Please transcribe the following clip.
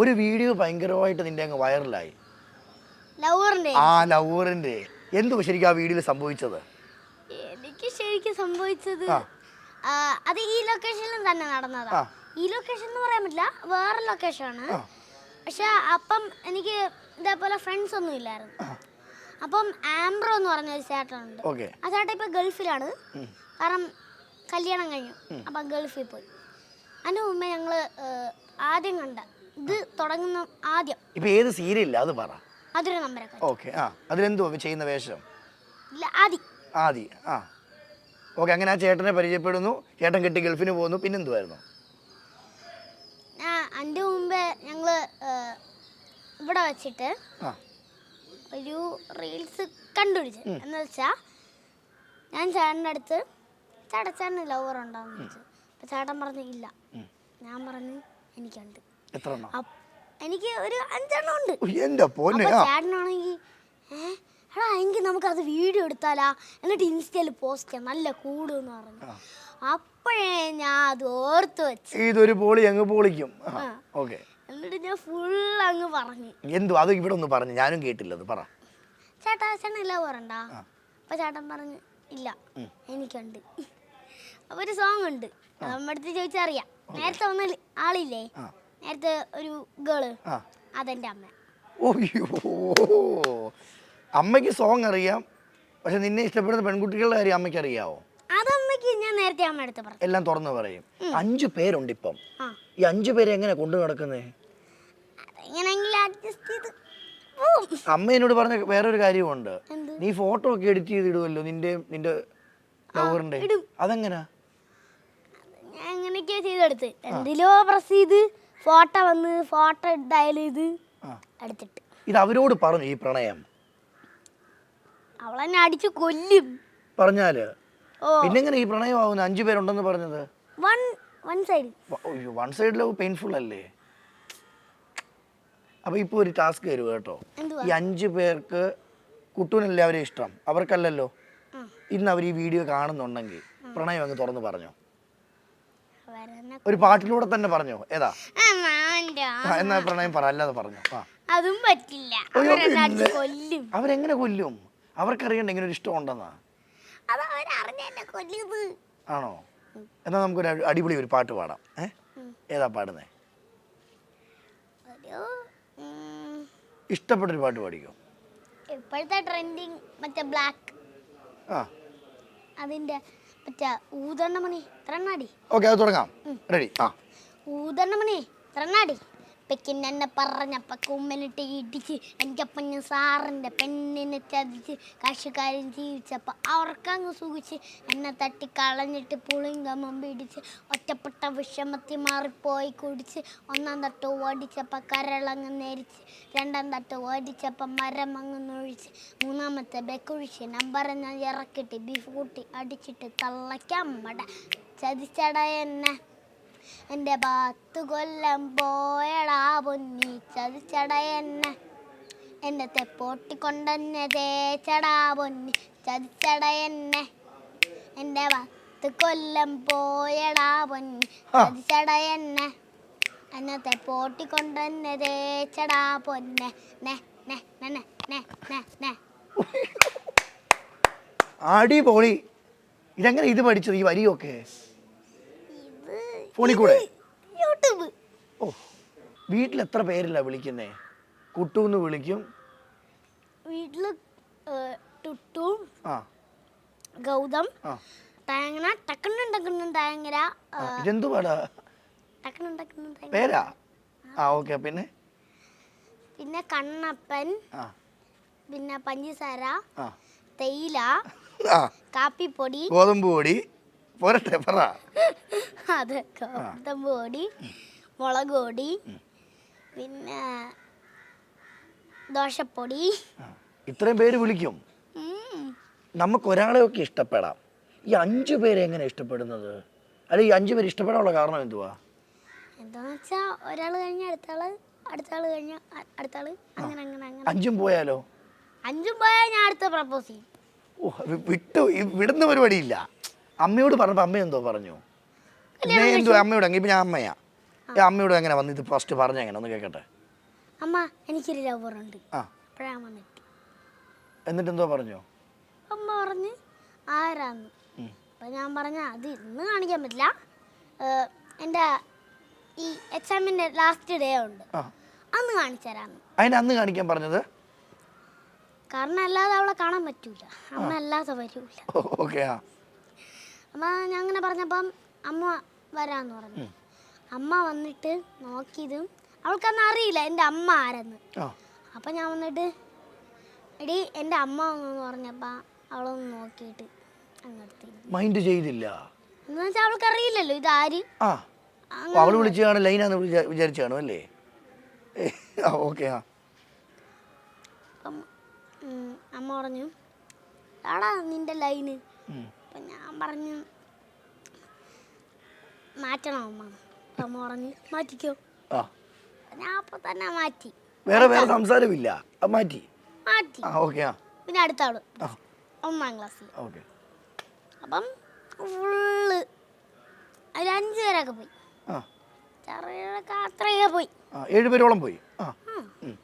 ഒരു വീഡിയോ ഭയങ്കരമായിട്ട് നിന്റെ അങ്ങ് വൈറലായി. ആ ലവറിന്റെ എന്തു ശരിക്കും ആ വീഡിയോയിൽ സംഭവിച്ചത്? എനിക്ക് ശരിക്കും സംഭവിച്ചത് അത് ഈ ലൊക്കേഷനിലും തന്നെ നടന്നതാ. ഈ ലൊക്കേഷൻ എന്ന് പറയാൻ പറ്റില്ല വേറെ ലൊക്കേഷൻ ആണ് പക്ഷെ അപ്പം എനിക്ക് ഇതേപോലെ ഫ്രണ്ട്സ് ഒന്നും ഇല്ലായിരുന്നു. അപ്പം ആംബ്രോ എന്ന് പറഞ്ഞ ഒരു ചേട്ടനുണ്ട്. ആ ചേട്ടൻ ഇപ്പൊ ഗൾഫിലാണ്. കാരണം കല്യാണം കഴിഞ്ഞു. അപ്പം ഗൾഫിൽ പോയി. അതിന് മുമ്പേ ഞങ്ങൾ ആദ്യം കണ്ട ഇത് തുടങ്ങുന്ന ആദ്യം. ഇപ്പൊ ഏത് സീരിയല്ല? അത് പറ. അതൊരു നമ്പരൊക്കെ. ഓക്കെ. ആ. അതിലെന്തോ ചെയ്യുന്ന വേഷം? ആദ്യം ആദി. ആ. ഓക്കെ അങ്ങനെ ആ ചേട്ടനെ പരിചയപ്പെടുന്നു. ചേട്ടൻ കെട്ടി ഗൾഫിന് പോകുന്നു. പിന്നെന്തുവായിരുന്നു? അതിന്റെ മുമ്പേ ഞങ്ങൾ ഏഹ്, ഇവിടെ വെച്ചിട്ട് ആ. ഒരു റീൽസ് കണ്ടുപിടിച്ചു. എന്ന് വെച്ചാ ഞാൻ ചേട്ടന്റെ അടുത്ത് ചേട്ടച്ചേട്ടന് ലവർ ഉണ്ടാന്ന് ചോദിച്ചു. അപ്പൊ ചേട്ടൻ പറഞ്ഞു ഇല്ല. ഞാൻ പറഞ്ഞു എനിക്കുണ്ട്. എത്ര എണ്ണം അപ്പ് എനിക്ക് ഒരു അഞ്ചെണ്ണം ഉണ്ട്. എന്റെ പൊന്നെ ആ. ചേട്ടനാണെങ്കിൽ എടാ എങ്കിൽ നമുക്ക് അത് വീഡിയോ എടുത്താലാ. എന്നിട്ട് ഇൻസ്റ്റയിൽ പോസ്റ്റ് ചെയ്യാം. നല്ല കൂടുന്ന് പറഞ്ഞു. അപ്പോഴേ ഞാൻ അത് ഓർത്ത് വെച്ച്. ഇതൊരു പോളി അങ്ങ് പൊളിക്കും. ആ. ഓക്കെ. എന്നിട്ട് ഞാൻ ഫുൾ അങ്ങ് പറഞ്ഞു. എന്തു അത് ഇവിടെ ഒന്ന് പറഞ്ഞു. ഞാനും കേട്ടില്ല അത് പറ. ചേട്ടാ ചേട്ടൻ ഇല്ല പോരണ്ടാ അപ്പൊ ചേട്ടൻ പറഞ്ഞു ഇല്ല എനിക്കുണ്ട്. അപ്പൊ ഒരു സോങ് ഉണ്ട്. നമ്മുടെ അടുത്ത് ചോദിച്ചറിയാം. നേരത്തെ വന്ന ആളില്ലേ? ആ. നേരത്തെ ഒരു ഗേൾ. ആ. അതെന്റെ അമ്മ. ഓയ്യോ അമ്മയ്ക്ക് സോങ് അറിയാം. പക്ഷെ നിന്നെ ഇഷ്ടപ്പെടുന്ന പെൺകുട്ടികളുടെ കാര്യം അമ്മയ്ക്ക് അറിയാവോ? അതമ്മക്ക് ഞാൻ നേരത്തെ അമ്മ എടുത്ത് പറഞ്ഞു. എല്ലാം തുറന്നു പറയും. അഞ്ചു പേരുണ്ട് ഇപ്പം ആ. ഈ അഞ്ചു പേരെ എങ്ങനെ കൊണ്ടു നടക്കുന്നേ? എങ്ങനെയെങ്കിലും അഡ്ജസ്റ്റ് ചെയ്ത് പോവും. അമ്മ എന്നോട് പറഞ്ഞ വേറൊരു കാര്യമുണ്ട്. എന്ത്? നീ ഫോട്ടോ ഒക്കെ എഡിറ്റ് ചെയ്ത് ഇടുവല്ലോ നിന്റെ നിന്റെ ലവറിന്റെ ഇടും. അതെങ്ങനാ? ഞാൻ എങ്ങനെയൊക്കെയാ ചെയ്തെടുത്ത് എന്തിലോ പ്രസ് ചെയ്ത് ഫോട്ടോ വന്ന് ഫോട്ടോ ചെയ്ത് ആ. എടുത്തിട്ട്. ഇത് അവരോട് പറഞ്ഞു ഈ പ്രണയം. അവളെന്നെ അടിച്ചു കൊല്ലും. പറഞ്ഞാൽ? പിന്നെങ്ങനെ ഈ പ്രണയം ആവുന്ന അഞ്ചു പേരുണ്ടെന്ന് പറഞ്ഞത്? One one side. One side love painful അല്ലേ? അപ്പൊ ഇപ്പൊ ഒരു ടാസ്ക് തരുക കേട്ടോ. ഈ അഞ്ചു പേർക്ക് കുട്ടൂനല്ലേ അവരെ ഇഷ്ടം? അവർക്കല്ലല്ലോ. ഇന്ന് അവർ ഈ വീഡിയോ കാണുന്നുണ്ടെങ്കിൽ പ്രണയം അങ്ങ് തുറന്ന് പറഞ്ഞോ. ഒരു പാട്ടിലൂടെ തന്നെ പറഞ്ഞോ. ഏതാ? എന്നാ പ്രണയം പറ അല്ലാതെ പറഞ്ഞോ. അതും പറ്റില്ല. അവരെങ്ങനെ കൊല്ലും? അവർക്കറിയണ്ട ഇങ്ങനെ ഒരു ഇഷ്ടം ഉണ്ടെന്നാ. ആണോ? എന്നാ നമുക്കൊരു അടി- അടിപൊളി ഒരു പാട്ട് പാടാം. ഏതാ പാടുന്നേ? ഇഷ്ടപ്പെട്ടൊരു പാട്ട് പാടിക്കോ. ഇപ്പോഴത്തെ ട്രെൻഡിങ് മറ്റേ ബ്ലാക്ക്. ആ. അതിന്റെ മറ്റേ ഊതണ്ണമണി ത്രണ്ണാടി ഓക്കെ അത് തുടങ്ങാം. റെഡി ആ. ഊതണ്ണമണി ത്രണ്ണാടി പെക്കിനെന്നെ പറഞ്ഞപ്പ കുമ്മനിട്ട് ഇടിച്ച് എനിക്കപ്പം ഞാൻ സാറിന്റെ പെണ്ണിനെ ചതിച്ച് കാശുകാരൻ ജീവിച്ചപ്പോൾ അവർക്കങ്ങ് സൂക്ഷിച്ച് എന്നെ തട്ടി കളഞ്ഞിട്ട് പുളിങ്കമം പിടിച്ച് ഒറ്റപ്പെട്ട വിഷമത്തിൽ മാറിപ്പോയി കുടിച്ച് ഒന്നാം തട്ട് ഓടിച്ചപ്പോൾ കരളങ്ങ് നേരിച്ച് രണ്ടാം തട്ട് ഓടിച്ചപ്പോൾ മരം അങ്ങ് നൊഴിച്ച് മൂന്നാമത്തെ ബെക്കുഴിച്ച് നമ്പർ ഞാൻ ഇറക്കിട്ട് ബീഫ് കൂട്ടി അടിച്ചിട്ട് തള്ളയ്ക്കമ്മട ചതിച്ചട എന്നെ. എന്റെ പത്തു കൊല്ലം പോയടാ പൊന്നി ചതിച്ചടയെന്നെ എന്നെ. തെപ്പോട്ടിക്കൊണ്ടെന്നെ തേച്ചടാ പൊന്നി ചതിച്ചടയെന്നെ എന്റെ പത്ത് കൊല്ലം പോയടാ പൊന്നി ചതിച്ചടയെന്നെ എന്നെ. തെപ്പോട്ടിക്കൊണ്ടെന്നെ തേച്ചടാ പൊന്നെ. നെ നെ നെ നെ നെ നെ അടിപൊളി. ഇതെങ്ങനെ ഇത് പഠിച്ചു ഈ വരിയൊക്കെ? ഫോണിൽ കൂടെ യൂട്യൂബ്. ഓ വീട്ടിൽ എത്ര പേരില്ല വിളിക്കുന്നേ? കുട്ടൂന്ന് വിളിക്കും. വീട്ടിൽ ടുട്ടു ആ. ഗൗതം ആ. തേങ്ങന ടക്കണ്ണൻ ടക്കണ്ണൻ തേങ്ങര ആ, ഇതെന്തു പാടാ ടക്കണ്ണൻ ടക്കണ്ണൻ തേങ്ങ പേരാ? ആ ഓക്കേ പിന്നെ? പിന്നെ കണ്ണപ്പൻ ആ. പിന്നെ പഞ്ചസാര ആ. തേയില ആ. കാപ്പിപ്പൊടി ഗോതമ്പ് പൊടി പോരട്ടെ പറ. അതൊക്കെ പൊടി മുളക് പൊടി പിന്നെ ദോശപ്പൊടി. ഇത്രയും പേര് വിളിക്കും. നമുക്ക് ഒരാളെ ഒക്കെ ഇഷ്ടപ്പെടാം. ഈ അഞ്ചു പേരെ എങ്ങനെ ഇഷ്ടപ്പെടുന്നത്? അല്ല ഈ അഞ്ചു പേര് ഇഷ്ടപ്പെടാനുള്ള കാരണം എന്തുവാ? എന്താന്ന് വെച്ചാ ഒരാൾ കഴിഞ്ഞ അടുത്താൾ അടുത്താൾ കഴിഞ്ഞ അടുത്ത അടുത്താൾ അങ്ങനെ അങ്ങനെ അങ്ങനെ. അഞ്ചും പോയാലോ? അഞ്ചും പോയാൽ ഞാൻ അടുത്ത പ്രപ്പോസ് ചെയ്യും. ഓ വിട്ടു ഈ വിടുന്ന പരിപാടിയില്ല. അമ്മയോട് പറഞ്ഞപ്പോൾ അമ്മ എന്തോ പറഞ്ഞു? ഞാൻ എന്തോ അമ്മയോട്? അങ്ങനെ ഞാൻ അമ്മയാ. അമ്മയോട് എങ്ങനെ വന്ന് ഇത് ഫസ്റ്റ് പറഞ്ഞ എങ്ങനെ? ഒന്ന് കേൾക്കട്ടെ അമ്മ എനിക്കൊരു ലവറുണ്ട് ആ. എന്നിട്ട് എന്തോ പറഞ്ഞു? അമ്മ പറഞ്ഞു ആരാന്ന്? അപ്പോൾ അപ്പം ഞാൻ പറഞ്ഞ അത് ഇന്ന് കാണിക്കാൻ പറ്റില്ല. എന്റെ ഈ എക്സാമിന്റെ ലാസ്റ്റ് ഡേ ഉണ്ട്. അന്ന് കാണിച്ചു അതിന് അന്ന് കാണിക്കാൻ പറഞ്ഞത്? കാരണം അല്ലാതെ അവളെ കാണാൻ പറ്റൂല. അമ്മ അല്ലാതെ വരൂല. ഓക്കെ ആ. അമ്മ ഞാൻ അങ്ങനെ പറഞ്ഞപ്പം അമ്മ വരാന്ന് പറഞ്ഞു. അമ്മ വന്നിട്ട് നോക്കിയതും അവൾക്കന്ന് അറിയില്ല എന്റെ അമ്മ ആരെന്ന്. അപ്പൊ ഞാൻ വന്നിട്ട് എടി എന്റെ അമ്മ വന്നു പറഞ്ഞപ്പോൾ അവളൊന്ന് നോക്കിയിട്ട് അങ്ങോട്ട് മൈൻഡ് ചെയ്തില്ല. എന്ന് വെച്ചാൽ അവൾക്ക് അറിയില്ലല്ലോ ഇതാര് ആ. അവൾ വിളിച്ചാണ് ലൈനാന്ന് വിചാ- അല്ലേ? ആ ഓക്കെ ആ. അപ്പം അമ്മ പറഞ്ഞു ആടാ നിന്റെ ലൈന്. അപ്പം ഞാൻ പറഞ്ഞു മാറ്റണം അമ്മ അപ്പം അമ്മ പറഞ്ഞു മാറ്റിക്കോ. ആ. ഞാൻ അപ്പം തന്നെ മാറ്റി. വേറെ വേറെ സംസാരമില്ല. ആ മാറ്റി. മാറ്റി. ആ ഓക്കെ ആ. പിന്നെ അടുത്ത ആൾ ആ. ഒന്നാം ക്ലാസ്സിൽ ഓക്കെ. അപ്പം ഫുള്ള് അതിൽ അഞ്ച് പേരൊക്കെ പോയി. ആ. ചെറിയൊക്കെ അത്രയൊക്കെ പോയി. ആ ഏഴ് പേരോളം പോയി. ആ. ഉം.